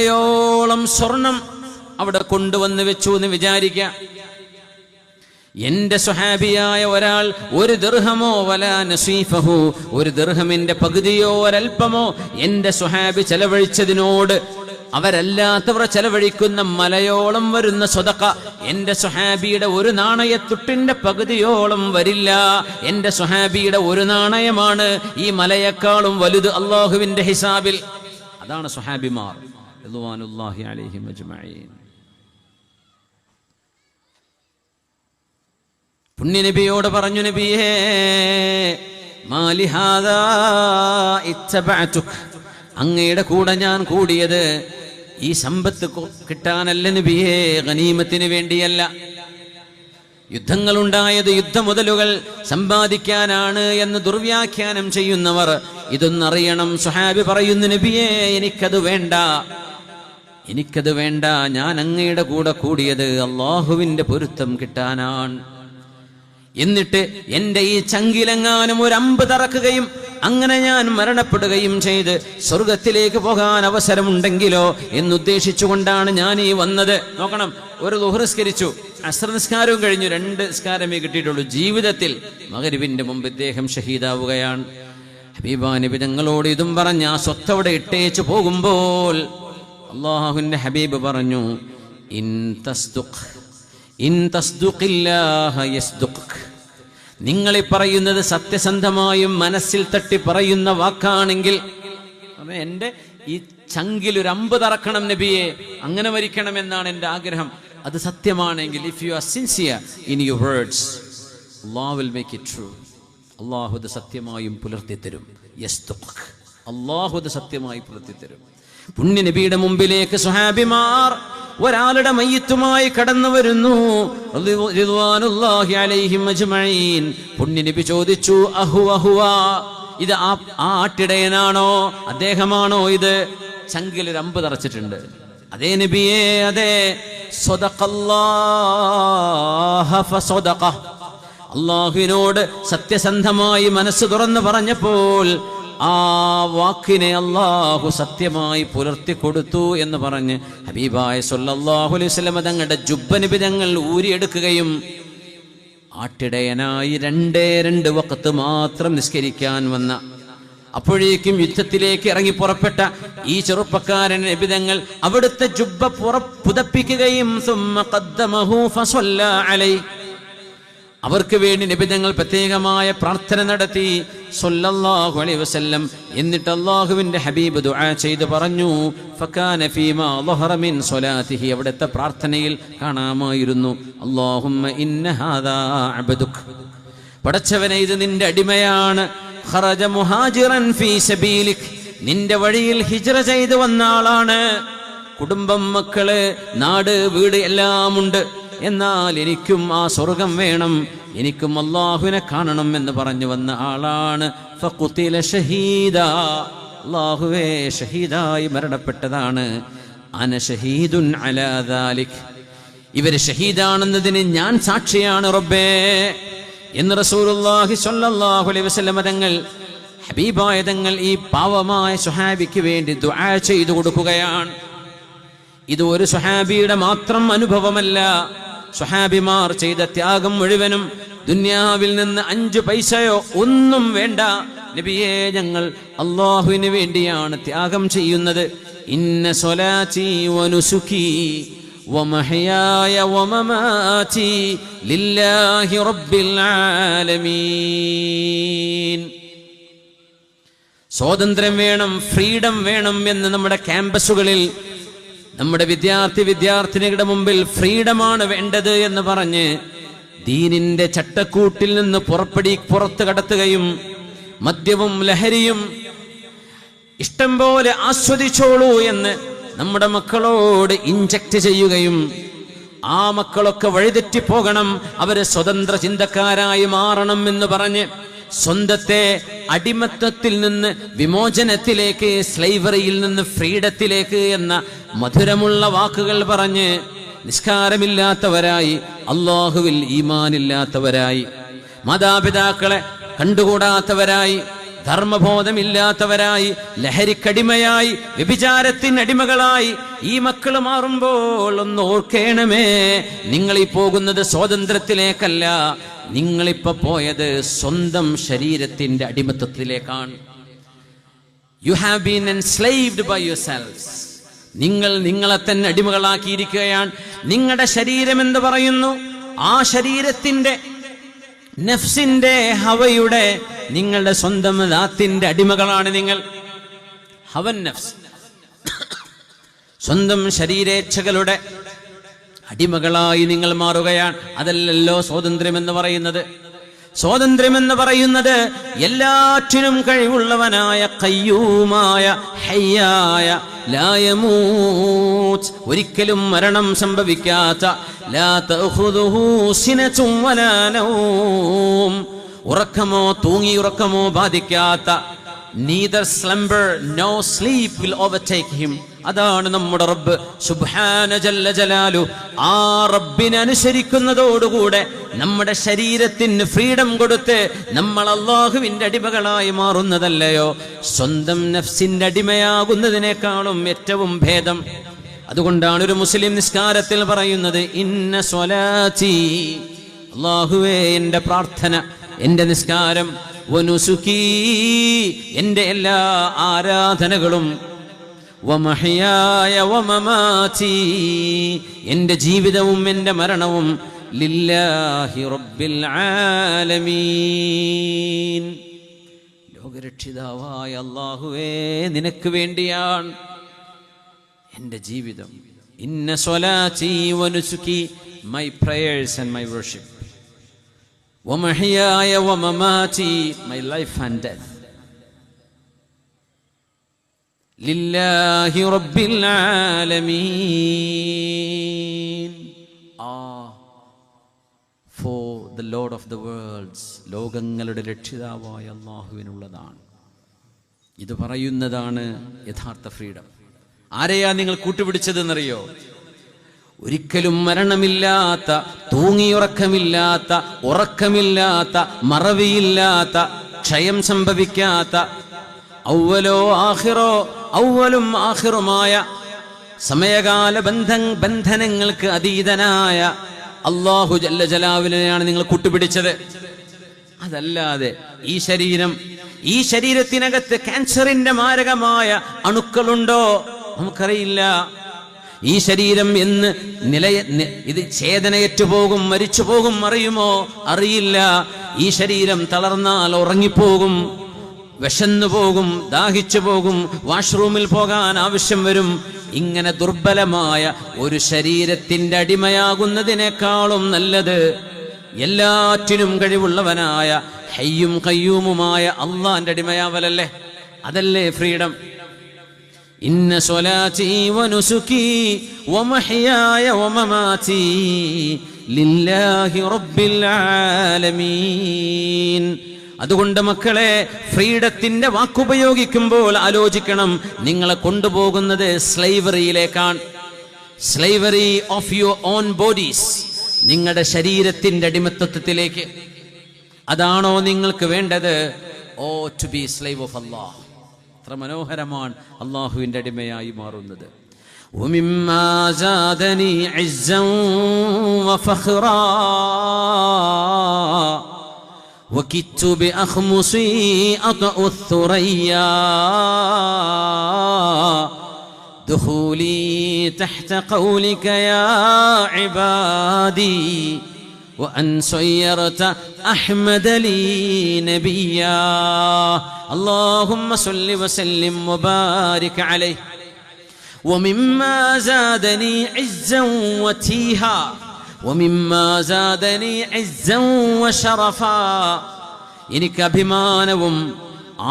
യോളം സ്വർണം അവിടെ കൊണ്ടുവന്ന് വെച്ചു എന്ന് വിചാരിക്കാം. എന്റെ സ്വഹാബിയായ ഒരാൾ ഒരു ദീർഘമോ വല നസീഫഹു ഒരു ദീർഘമിന്റെ പകുതിയോ ഒരൽപ്പമോ എന്റെ സ്വഹാബി ചെലവഴിച്ചതിനോട്. അവരല്ലാത്തവർ ചെലവഴിക്കുന്ന മലയോളം വരുന്ന സ്വതക്ക എന്റെ സ്വഹാബിയുടെ ഒരു നാണയത്തുട്ടിന്റെ പകുതിയോളം വരില്ല. എന്റെ സ്വഹാബിയുടെ ഒരു നാണയമാണ് ഈ മലയേക്കാളും വലുത് അള്ളാഹുവിന്റെ ഹിസാബിൽ. അതാണ് സ്വഹാബിമാർ. റളിയല്ലാഹി അലൈഹി അജ്മഈൻ. പുണ്യനബിയോട് പറഞ്ഞു നബിയേ മാലിഹാദാ അങ്ങയുടെ കൂടെ ഞാൻ കൂടിയത് ഈ സമ്പത്ത് കിട്ടാനല്ല നബിയേ ഗനീമത്തിന് വേണ്ടിയല്ല. യുദ്ധങ്ങളുണ്ടായത് യുദ്ധമുതലുകൾ സമ്പാദിക്കാനാണ് എന്ന് ദുർവ്യാഖ്യാനം ചെയ്യുന്നവർ ഇതൊന്നറിയണം. സുഹാബി പറയുന്നു നബിയേ എനിക്കത് വേണ്ട. എനിക്കത് വേണ്ട. ഞാൻ അങ്ങയുടെ കൂടെ കൂടിയത് അള്ളാഹുവിന്റെ പൊരുത്തം കിട്ടാനാണ്. എന്നിട്ട് എന്റെ ഈ ചങ്കിലെങ്ങാനും ഒരു അമ്പ് തറക്കുകയും അങ്ങനെ ഞാൻ മരണപ്പെടുകയും ചെയ്ത് സ്വർഗത്തിലേക്ക് പോകാൻ അവസരമുണ്ടെങ്കിലോ എന്നുദ്ദേശിച്ചുകൊണ്ടാണ് ഞാൻ ഈ വന്നത്. നോക്കണം ഒരു ലുഹ്റസ്കരിച്ചു അസ്ര നിസ്കാരവും കഴിഞ്ഞു. രണ്ട് നിസ്കാരമേ കിട്ടിയിട്ടുള്ളൂ. ജീവിതത്തിൽ മകരുവിന്റെ മുമ്പ് ഇദ്ദേഹം ഷഹീദാവുകയാണ്. ഹബീബാനിബി തങ്ങളോട് ഇതും പറഞ്ഞ് ആ സ്വത്തവിടെ ഇട്ടേച്ചു പോകുമ്പോൾ അള്ളാഹുവിന്റെ ഹബീബ് പറഞ്ഞു ഇൻ തസ്തുഖ് ഇൻ നിങ്ങൾ പറയുന്നത് സത്യസന്ധമായും മനസ്സിൽ തട്ടി പറയുന്ന വാക്കാണെങ്കിൽ എന്റെ ഈ ചങ്കിൽ ഒരു അമ്പ് തറക്കണം നബിയെ അങ്ങനെ വരിക്കണം എന്നാണ് എന്റെ ആഗ്രഹം. അത് സത്യമാണെങ്കിൽ if you are sincere in you words Allah will make it true അള്ളാഹു അത് സത്യമായും പുലർത്തി തരും അള്ളാഹു അത് സത്യമായി പുലർത്തി തരും പുണ്യ നബിയുടെ മുമ്പിലേക്ക് സുഹാബിമാർ ഒരാളുടെ മയ്യത്തുമായി കടന്നു വരുന്നു. പുണ്യനബി ചോദിച്ചു അഹു അഹുവ ഇത് ആ ആട്ടിടയനാണോ? അദ്ദേഹമാണോ ഇത്? ചങ്കിൽ ഒരു അമ്പ് തറച്ചിട്ടുണ്ട് അതേ നബിയേ അതെ. അള്ളാഹുവിനോട് സത്യസന്ധമായി മനസ്സ് തുറന്നു പറഞ്ഞപ്പോൾ ആ വാക്കിനെ അള്ളാഹു സത്യമായി പുലർത്തി കൊടുത്തു എന്ന് പറഞ്ഞ് ഹബീബായ സല്ലല്ലാഹു അലൈഹി വസല്ലമ തങ്ങളുടെ ജുബ്ബനിബി തങ്ങൾ ഊരിയെടുക്കുകയും ആട്ടിടയനായി രണ്ടേ രണ്ട് വക്കത്ത് മാത്രം നിസ്കരിക്കാൻ വന്ന അപ്പോഴേക്കും യുദ്ധത്തിലേക്ക് ഇറങ്ങി പുറപ്പെട്ട ഈ ചെറുപ്പക്കാരൻ എബിതങ്ങൾ അവിടുത്തെ ജുബ്ബ പുറ പുതപ്പിക്കുകയും അവർക്ക് വേണ്ടി നിബിധങ്ങൾ പ്രത്യേകമായ പ്രാർത്ഥന നടത്തി. സൊല്ലാഹു അലൈ വസ്ല്ലം. എന്നിട്ട് അള്ളാഹുവിന്റെ ഹബീബ് ദുആ ചെയ്ത് പറഞ്ഞു. അവിടുത്തെ പ്രാർത്ഥനയിൽ കാണാമായിരുന്നു. അല്ലാഹുമ്മ ഇന്ന ഹാദാ പടച്ചവനെ ഇത് നിന്റെ അടിമയാണ്. ഖറജ മുഹാജിറൻ ഫീ നിന്റെ വഴിയിൽ ഹിജ്റ ചെയ്തു വന്ന ആളാണ്. കുടുംബം മക്കൾ നാട് വീട് എല്ലാം ഉണ്ട് എന്നാൽ എനിക്കും ആ സ്വർഗം വേണം. എനിക്കും അള്ളാഹുവിനെ കാണണം എന്ന് പറഞ്ഞു വന്ന ആളാണ്. അള്ളാഹുവേ ഷഹീദായി മരണപ്പെട്ടതാണ്. അന ഷഹീദുൻ ഇവർ ഷഹീദാണെന്നതിന് ഞാൻ സാക്ഷിയാണ് റബ്ബേ. എന്ന് റസൂലുള്ളാഹി സ്വല്ലല്ലാഹു അലൈഹി തങ്ങൾ ഹബീബായ തങ്ങൾ ഈ പാവമായ സുഹാബിക്ക് വേണ്ടി ദുആ ചെയ്തു കൊടുക്കുകയാണ്. ഇത് ഒരു സുഹാബിയുടെ മാത്രം അനുഭവമല്ല. സുഹാബിമാർ ചെയ്ത ത്യാഗം മുഴുവനും ദുന്യാവിൽ നിന്ന് അഞ്ചു പൈസയോ ഒന്നും വേണ്ട നബിയെ ഞങ്ങൾ അള്ളാഹുവിന് വേണ്ടിയാണ് ത്യാഗം ചെയ്യുന്നത് ഇന്ന സ്വലാത്തി വനുസുഖി ومحياي ومماتي لله رب العالمين സ്വാതന്ത്ര്യം വേണം ഫ്രീഡം വേണം എന്ന് നമ്മുടെ ക്യാമ്പസുകളിൽ നമ്മുടെ വിദ്യാർത്ഥി വിദ്യാർത്ഥിനികളുടെ മുമ്പിൽ ഫ്രീഡമാണ് വേണ്ടത് എന്ന് പറഞ്ഞ് ദീനിന്റെ ചട്ടക്കൂട്ടിൽ നിന്ന് പുറപ്പെടി പുറത്തു കടത്തുകയും മദ്യവും ലഹരിയും ഇഷ്ടം പോലെ ആസ്വദിച്ചോളൂ എന്ന് നമ്മുടെ മക്കളോട് ഇഞ്ചക്ട് ചെയ്യുകയും ആ മക്കളൊക്കെ വഴിതെറ്റിപ്പോകണം അവരെ സ്വതന്ത്ര ചിന്തക്കാരായി മാറണം എന്ന് പറഞ്ഞ് സ്വന്തത്തെ അടിമത്വത്തിൽ നിന്ന് വിമോചനത്തിലേക്ക് സ്ലൈവറിയിൽ നിന്ന് ഫ്രീഡത്തിലേക്ക് എന്ന മധുരമുള്ള വാക്കുകൾ പറഞ്ഞ് നിസ്കാരമില്ലാത്തവരായി അള്ളാഹുവിൽ ഈമാനില്ലാത്തവരായി മാതാപിതാക്കളെ കണ്ടുകൂടാത്തവരായി ധർമ്മബോധമില്ലാത്തവരായി ലഹരിക്കടിമയായി വ്യഭിചാരത്തിനടിമകളായി ഈ മക്കൾ മാറുമ്പോൾ ഒന്ന് ഓർക്കേണമേ നിങ്ങൾ ഈ പോകുന്നത് സ്വാതന്ത്ര്യത്തിലേക്കല്ല നിങ്ങളിപ്പോ പോയത് സ്വന്തം ശരീരത്തിന്റെ അടിമത്തത്തിലേക്കാണ്. You have been enslaved by your cells നിങ്ങൾ നിങ്ങളെ തന്നെ അടിമകളാക്കിയിരിക്കുകയാണ്. നിങ്ങളുടെ ശരീരം എന്ന് പറയുന്നു? ആ ശരീരത്തിന്റെ നഫ്സിന്റെ ഹവയുടെ നിങ്ങളുടെ സ്വന്തം ദാത്തിന്റെ അടിമകളാണ് നിങ്ങൾ. ഹവൻ നഫ്സ്. സ്വന്തം ശരീരേച്ഛകളുടെ അടിമകളായി നിങ്ങൾ മാറുകയാണ്. അതല്ലല്ലോ സ്വാതന്ത്ര്യം എന്ന് പറയുന്നത്. സ്വാതന്ത്ര്യം എന്ന് പറയുന്നത് എല്ലാറ്റിനും കഴിവുള്ളവനായ കയ്യൂമായ ഹയ്യായ ലായമൂച്ച് ഒരിക്കലും മരണം സംഭവിക്കാത്ത വലാ നൗം. ഉറക്കമോ ബാധിക്കാത്ത neither slumber no sleep will overtake him അതാണ് നമ്മുടെ റബ്ബ്. സുബ്ഹാന ജല്ല ജലാലു. ആ റബ്ബിനെ അനുസരിക്കുന്നതോടുകൂടെ നമ്മുടെ ശരീരത്തിന് ഫ്രീഡം കൊടുത്ത് നമ്മൾ അള്ളാഹുവിന്റെ അടിമകളായി മാറുന്നതല്ലയോ? സ്വന്തം നഫ്സിന്റെ അടിമയാകുന്നതിനേക്കാളും ഏറ്റവും ഭേദം. അതുകൊണ്ടാണ് ഒരു മുസ്ലിം നിസ്കാരത്തിൽ പറയുന്നത് ഇന്ന സ്വലാചി അള്ളാഹുവേ എന്റെ പ്രാർത്ഥന എന്റെ നിസ്കാരം വനുസുഖീ എന്റെ എല്ലാ ആരാധനകളും എന്റെ ജീവിതവും എന്റെ മരണവും ലില്ലാഹി റബ്ബിൽ ആലമീൻ. ലോകരക്ഷിതാവായ അള്ളാഹുവേ നിനക്ക് വേണ്ടിയാണ് എന്റെ ജീവിതം. ഇന്ന സ്വലാചി വനുസുക്കി my prayers and my worship my life and death ലില്ലാഹി റബ്ബിൽ ആലമീൻ. ആ for the lord of the worlds ലോകങ്ങളുടെ രക്ഷിതാവായ അള്ളാഹുവിനുള്ളതാണ്. ഇത് പറയുന്നതാണ് യഥാർത്ഥ ഫ്രീഡം. ആരെയാ നിങ്ങൾ കൂട്ടുപിടിച്ചതെന്നറിയോ? ഒരിക്കലും മരണമില്ലാത്ത തൂങ്ങിയുറക്കമില്ലാത്ത ഉറക്കമില്ലാത്ത മറവിയില്ലാത്ത ക്ഷയം സംഭവിക്കാത്ത ഔവലോ ആഹിറോ ഔവലും ആഹിറുമായ സമയകാല ബന്ധം ബന്ധനങ്ങൾക്ക് അതീതനായ അള്ളാഹു ജല്ല ജലാവിനെയാണ് നിങ്ങൾ കൂട്ടുപിടിച്ചത്. അതല്ലാതെ ഈ ശരീരം ഈ ശരീരത്തിനകത്ത് ക്യാൻസറിന്റെ മാരകമായ അണുക്കളുണ്ടോ? നമുക്കറിയില്ല. ഈ ശരീരം എന്ന് നിലയ ഇത് ചേതനയറ്റു പോകും മരിച്ചു പോകും അറിയുമോ? അറിയില്ല. ഈ ശരീരം തളർന്നാൽ ഉറങ്ങിപ്പോകും. വിശന്നു പോകും ദാഹിച്ചു പോകും വാഷ്റൂമിൽ പോകാൻ ആവശ്യം വരും. ഇങ്ങനെ ദുർബലമായ ഒരു ശരീരത്തിന്റെ അടിമയാകുന്നതിനേക്കാളും നല്ലത് എല്ലാറ്റിനും കഴിവുള്ളവനായ ഹയ്യും കയ്യൂമുമായ അള്ളാന്റെ അടിമയാവലല്ലേ? അതല്ലേ ഫ്രീഡം? ഇന്ന വമമാതി ലില്ലാഹി റബ്ബിൽ ആലമീൻ. അതുകൊണ്ട് മക്കളെ ഫ്രീഡത്തിന്റെ വാക്കുപയോഗിക്കുമ്പോൾ ആലോചിക്കണം നിങ്ങളെ കൊണ്ടുപോകുന്നത് സ്ലൈവറിയിലേക്കാണ്. Slavery of your own bodies നിങ്ങളുടെ ശരീരത്തിന്റെ അടിമത്വത്തിലേക്ക് അതാണോ നിങ്ങൾക്ക് വേണ്ടത്? ഓ to be slave of Allah അത്ര മനോഹരമാണ് അള്ളാഹുവിന്റെ അടിമയായി മാറുന്നത്. ഉമിമ്മാ وكدت بأخمصي أطأ الثريا. دخولي تحت قولك يا عبادي وأن صيرت أحمد لي نبيا. اللهم صل وسلم وبارك عليه. ومما زادني عزا وتيها. ومما زادني عزا وشرفا എനിക്ക് അഭിമാനവും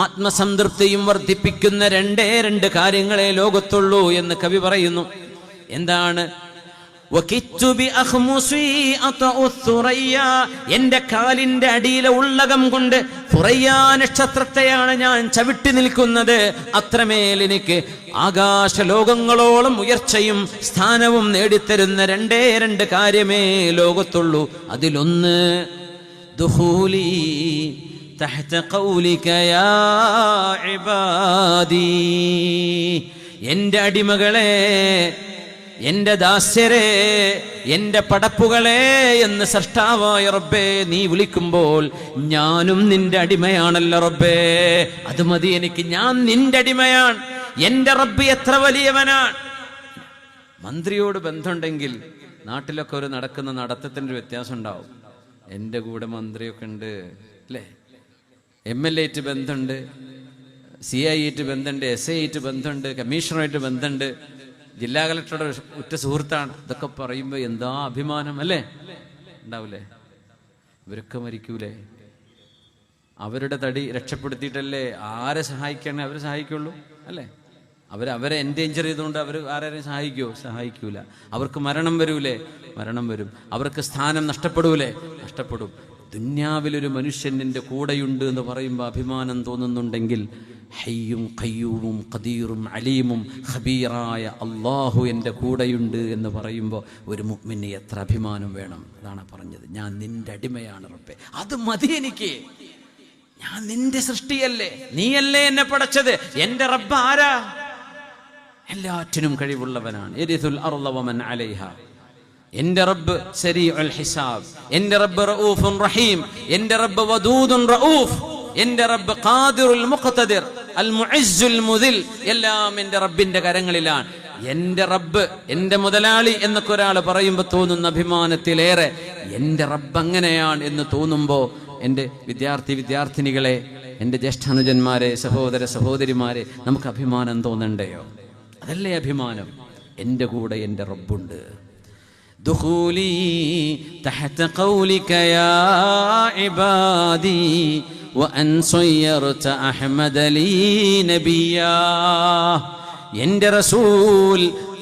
ആത്മസംതൃപ്തിയും വർദ്ധിപ്പിക്കുന്ന രണ്ടേ രണ്ട് കാര്യങ്ങളെ ലോകത്തുള്ളൂ എന്ന് കവി പറയുന്നു എന്താണ് എന്റെ കാലിന്റെ അടിയിലെ ഉള്ളകം കൊണ്ട് തുറയ്യാ നക്ഷത്രത്തെയാണ് ഞാൻ ചവിട്ടി നിൽക്കുന്നത്. അത്രമേൽ എനിക്ക് ആകാശ ലോകങ്ങളോളം ഉയർച്ചയും സ്ഥാനവും നേടിത്തരുന്ന രണ്ടേ രണ്ട് കാര്യമേ ലോകത്തുള്ളൂ. അതിലൊന്ന് ദുഹൂലി ഖൗലിക യാ ഇബാദി. എന്റെ അടിമകളെ എന്റെ ദാസ്യരെ എന്റെ പടപ്പുകളെ എന്ന് സൃഷ്ടാവായ റബ്ബേ നീ വിളിക്കുമ്പോൾ ഞാനും നിന്റെ അടിമയാണല്ലോ റബ്ബേ. അത് മതി എനിക്ക് ഞാൻ നിന്റെ അടിമയാണ്. എന്റെ റബ്ബ് എത്ര വലിയവനാണ്. മന്ത്രിയോട് ബന്ധമുണ്ടെങ്കിൽ നാട്ടിലൊക്കെ ഒരു നടക്കുന്ന നടത്തത്തിന്റെ ഒരു വ്യത്യാസം ഉണ്ടാവും. എന്റെ കൂടെ മന്ത്രിയൊക്കെ ഉണ്ട് അല്ലേ? എം എൽ എറ്റ് ബന്ധമുണ്ട് സി ഐ ആയിട്ട് ബന്ധമുണ്ട് എസ് ഐ ആയിട്ട് ബന്ധമുണ്ട് കമ്മീഷണറായിട്ട് ബന്ധമുണ്ട്. ജില്ലാ കളക്ടറുടെ ഉറ്റ സുഹൃത്താണ്. ഇതൊക്കെ പറയുമ്പോൾ എന്താ അഭിമാനം അല്ലേ? ഉണ്ടാവില്ലേ ഇവരൊക്കെ മരിക്കൂലേ? അവരുടെ തടി രക്ഷപ്പെടുത്തിയിട്ടല്ലേ ആരെ സഹായിക്കണേ? അവരെ സഹായിക്കുള്ളൂ അല്ലേ? അവർ അവരെ എൻഡേഞ്ചർ ചെയ്തുകൊണ്ട് അവർ ആരെയും സഹായിക്കുമോ സഹായിക്കൂല. അവർക്ക് മരണം വരൂലേ? മരണം വരും. അവർക്ക് സ്ഥാനം നഷ്ടപ്പെടൂലേ? നഷ്ടപ്പെടും. ദുന്യാവിലൊരു മനുഷ്യൻ എന്റെ കൂടെയുണ്ട് എന്ന് പറയുമ്പോൾ അഭിമാനം തോന്നുന്നുണ്ടെങ്കിൽ ഹയ്യും കയ്യൂവും ഖദീറും അലീമും ഹബീറായ അള്ളാഹു എന്റെ കൂടെയുണ്ട് എന്ന് പറയുമ്പോൾ ഒരു മുഗ്മിന് എത്ര അഭിമാനം വേണം? അതാണ് പറഞ്ഞത്. ഞാൻ നിന്റെ അടിമയാണ് റബ്ബെ. അത് മതി എനിക്ക്. ഞാൻ നിന്റെ സൃഷ്ടിയല്ലേ? നീയല്ലേ എന്നെ പടച്ചത്? എന്റെ റബ്ബ് ആരാ? എല്ലാറ്റിനും കഴിവുള്ളവനാണ്. അലൈഹ. എന്റെ റബ്ബ് ഹിസാബ്. എന്റെ റബ്ബ് റഊഫുൻ റഹീം. എന്റെ റബ്ബ് വദൂദുൻ റഊഫ്. എന്റെ റബ്ബ് ഖാദിറുൽ മുഖ്തദിർ. അൽ മുഇസ്സുൽ മുദിൽ. എല്ലാം എന്റെ റബ്ബിന്റെ കരങ്ങളിലാണ്. എന്റെ റബ്ബ് എന്റെ മുതലാളി എന്നൊക്കെ ഒരാൾ പറയുമ്പോൾ തോന്നുന്ന അഭിമാനത്തിലേറെ എന്റെ റബ്ബ് അങ്ങനെയാണ് എന്ന് തോന്നുമ്പോൾ എന്റെ വിദ്യാർത്ഥി വിദ്യാർത്ഥിനികളെ എന്റെ ജ്യേഷ്ഠാനുജന്മാരെ സഹോദര സഹോദരിമാരെ നമുക്ക് അഭിമാനം തോന്നണ്ടയോ? അതല്ലേ അഭിമാനം. എന്റെ കൂടെ എന്റെ റബ്ബുണ്ട്. ദുഖൂലി തഹത ഖൗലിക യാ ഇബാദി وأن صيرت أحمد لي نبيا എൻ്റെ റസൂൽ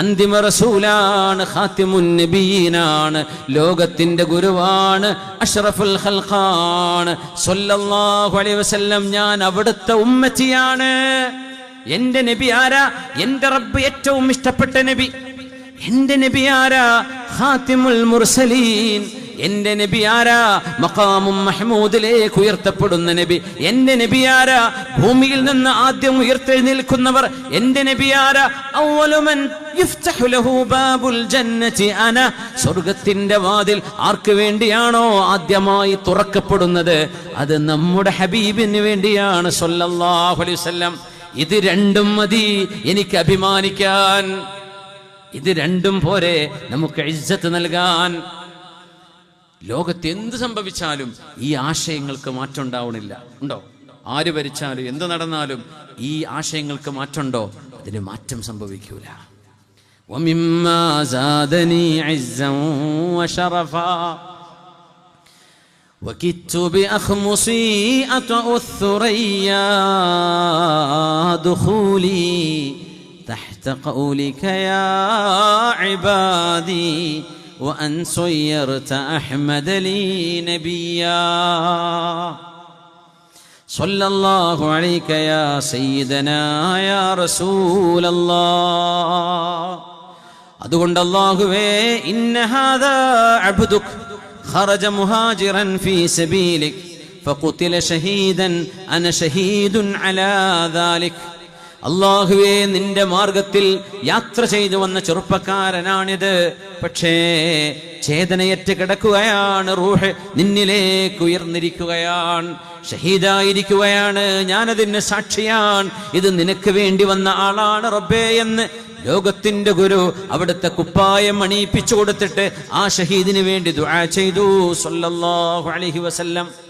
അന്തിമ റസൂലാണ് ഖാത്തിമുൻ നബീനാണ് ലോകത്തിന്റെ ഗുരുവാണ് അഷ്റഫുൽ ഖൽഖാണ് സല്ലല്ലാഹു അലൈഹി വസല്ലം ഞാൻ അവിടുത്തെ ഉമ്മച്ചിയാണ് എൻ്റെ നബി ആരാ എൻ്റെ റബ്ബ് ഏറ്റവും ഇഷ്ടപ്പെട്ട നബി എൻ്റെ നബി ആരാ മുർസലീൻ. എന്റെ നബി ആരാ? മഖാമും മഹ്മൂദിലേക്ക് ഉയർത്തപ്പെടുന്ന നബി. എന്റെ നബി ആരാ? ഭൂമിയിൽ നിന്ന് ആദ്യം ഉയർത്തെഴുന്നേൽക്കുന്നവർ എന്റെ നബി ആരാ? സ്വർഗത്തിന്റെ വാതിൽ ആർക്ക് വേണ്ടിയാണോ ആദ്യമായി തുറക്കപ്പെടുന്നത്? അത് നമ്മുടെ ഹബീബിന് വേണ്ടിയാണ് സല്ലല്ലാഹു അലൈഹി വസല്ലം. ഇത് രണ്ടും മതി. എനിക്ക് അഭിമാനിക്കാൻ. ഇത് രണ്ടും പോരെ നമുക്ക് ഇജ്ജത്ത് നൽകാൻ ലോകത്ത് എന്ത് സംഭവിച്ചാലും ഈ ആശയങ്ങൾക്ക് മാറ്റം ഉണ്ടാവണില്ല ഉണ്ടോ ആര് ഭരിച്ചാലും എന്ത് നടന്നാലും ഈ ആശയങ്ങൾക്ക് മാറ്റമുണ്ടോ അതിന് മാറ്റം സംഭവിക്കൂല ومما زادني عزا وشرفا وكدت بأخمصي أطأ الثريا دخولي تحت قولك يا عبادي وأن صيرت أحمد لي نبيا صلى الله عليك يا سيدنا يا رسول الله അതുകൊണ്ട് അല്ലാഹുവേ ഇന്ന ഹാദാ അബ്ദുക് ഖറജ മുഹാജിറൻ ഫീ സബീലിക് فقتل شهيدا انا شهيد على ذلك അള്ളാഹുവേ നിന്റെ മാർഗത്തിൽ യാത്ര ചെയ്തു വന്ന ചെറുപ്പക്കാരനാണിത്. പക്ഷേ ചേതനയറ്റ് കിടക്കുകയാണ് റൂഹ് നിന്നിലേക്ക് ഉയർന്നിരിക്കുകയാണ്. ഷഹീദായിരിക്കുകയാണ് ഞാനതിന് സാക്ഷിയാണ്. ഇത് നിനക്ക് വേണ്ടി വന്ന ആളാണ് റബ്ബേ എന്ന് ലോകത്തിന്റെ ഗുരു അവിടുത്തെ കുപ്പായം അണിയിപ്പിച്ചു കൊടുത്തിട്ട് ആ ഷഹീദിന് വേണ്ടി ദുആ ചെയ്തു. സല്ലല്ലാഹു അലൈഹി വസല്ലം.